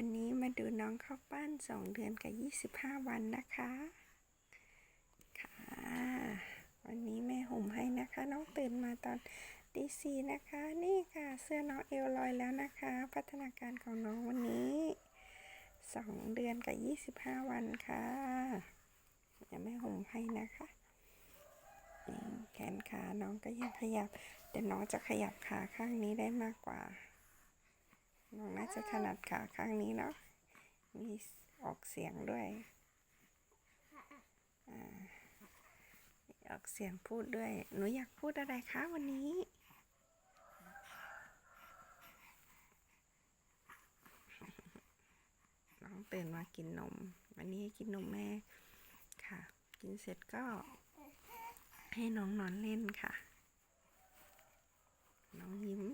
วันนี้มาดูน้องเข้าปั้นสองเดือนกับยี่สิบห้าวันนะคะ ค่ะ วันนี้แม่ห่มให้นะคะ น้องตื่นมาตอนตีสี่นะคะ นี่ค่ะเสื้อน้องเอวลอยแล้วนะคะ พัฒนาการของน้องวันนี้สองเดือนกับยี่สิบห้าวันค่ะเดี๋ยวแม่ห่มให้นะคะแขนขาน้องก็ยังขยับแต่น้องจะขยับขาข้างนี้ได้มากกว่า น้องน่าจะถนัดขาข้างนี้เนาะ มีออกเสียงด้วยอออกเสียงพูดด้วย หนูอยากพูดอะไรคะวันนี้ น้องตื่นมากินนม วันนี้กินนมแม่ค่ะ กินเสร็จก็ ให้น้องนอนเล่นค่ะ น้องยิ้ม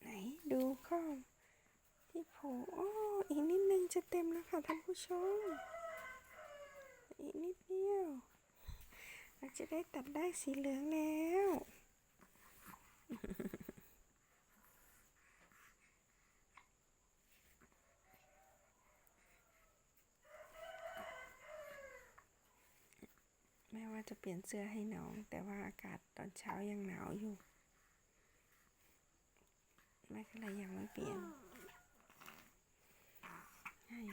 ไหนดูข้อที่ โผล่โอ้อีกนิดนึงจะเต็มแล้วค่ะท่านผู้ชม อีกนิดเดียวเราจะได้ตัดได้สีเหลืองแล้วแม่ว่าจะเปลี่ยนเสื้อให้น้อง แต่ว่าอากาศตอนเช้ายังหนาวอยู่ แม่ก็เลยยังไม่เปลี่ยน ให้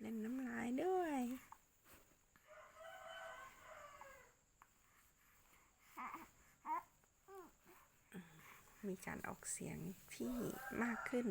เล่นน้ำลายด้วยมีการออกเสียงที่มากขึ้น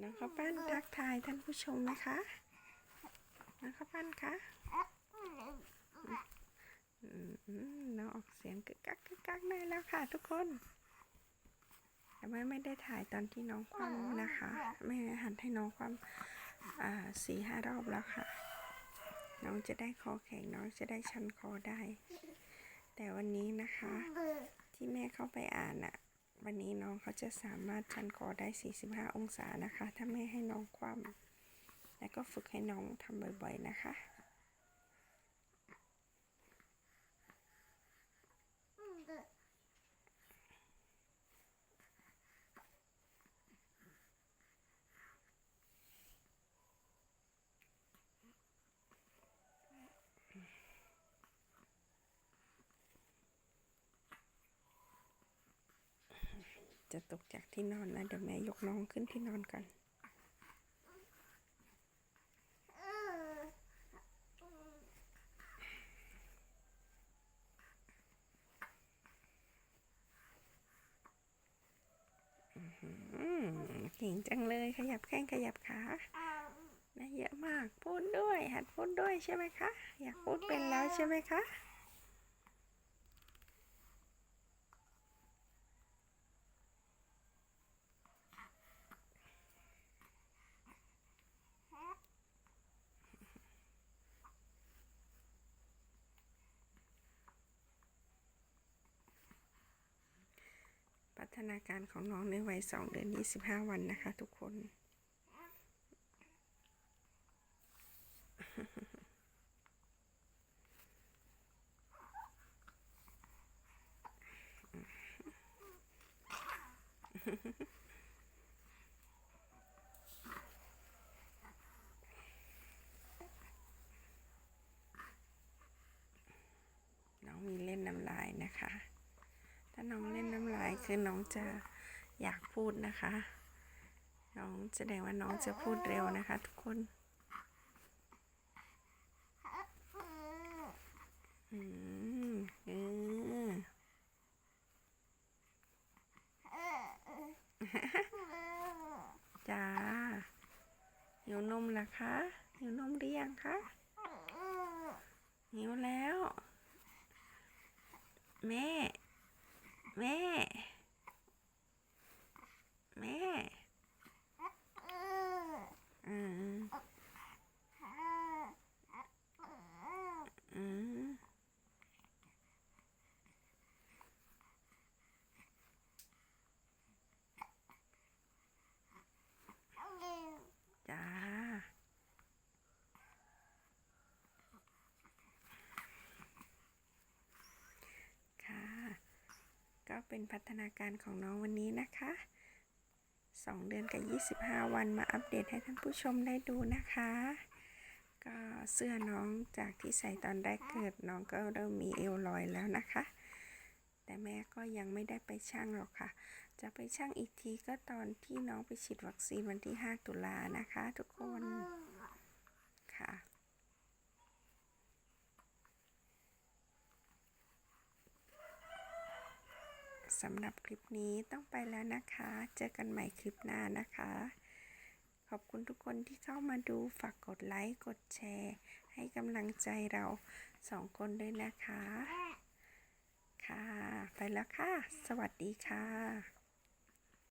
น้องข้าวปั้นทักทายท่านผู้ชมนะคะน้องข้าวปั้นคะน้องออกเสียงกึกกักกึกกักได้แล้วค่ะทุกคนแต่แม่ไม่ได้ถ่ายตอนที่น้องคว่ำนะคะแม่หันให้น้องคว่ำอ่าสี่ห้ารอบแล้วค่ะ น้องจะได้คอแข็งน้องจะได้ชันคอได้ แต่วันนี้นะคะ ที่แม่เข้าไปอ่านอะ วันนี้น้องเขาจะสามารถชันคอได้ 45 องศานะคะ ถ้าไม่ให้น้องคว่ำแล้วก็ฝึกให้น้องทำบ่อยๆนะคะ จะตกจากที่นอนนะ เดี๋ยวแม่ยกน้องขึ้นที่นอนก่อนเก่งจังเลยขยับแข้งขยับขาได้เยอะมาก พูดด้วย หัดพูดด้วยใช่ไหมคะ อยากพูดเป็นแล้วใช่ไหมคะ พั ฒนาการของน้องในวัยสองเดือนยี่สิบห้าวันนะคะทุกคน น้องมีเล่นน้ำลายนะคะ ถ้าน้องเล่นน้ำลายคือน้องจะอยากพูดนะคะ น้องแสดงว่าน้องจะพูดเร็วนะคะ ทุกคนอืมเออจ้าหิวนมล่ะคะหิวนมหรือยังคะหิวแล้ว แม่ แม่ อืมอืมจ้า ค่ะ ก็ เป็นพัฒนาการของน้องวันนี้นะคะ 2 เดือนกับ 25 วันมาอัปเดตให้ท่านผู้ชมได้ดูนะคะ ก็เสื้อน้องจากที่ใส่ตอนแรกเกิดน้องก็เริ่มมีเอวลอยแล้วนะคะ แต่แม่ก็ยังไม่ได้ไปช่างหรอกค่ะ จะไปช่างอีกทีก็ตอนที่น้องไปฉีดวัคซีนวันที่ 5 ตุลานะคะ ทุกคน สำหรับคลิปนี้ต้องไปแล้วนะคะ เจอกันใหม่คลิปหน้านะคะ ขอบคุณทุกคนที่เข้ามาดูฝากกดไลค์ กดแชร์ ให้กำลังใจเราสองคนด้วยนะคะ ค่ะ ไปแล้วค่ะ สวัสดีค่ะ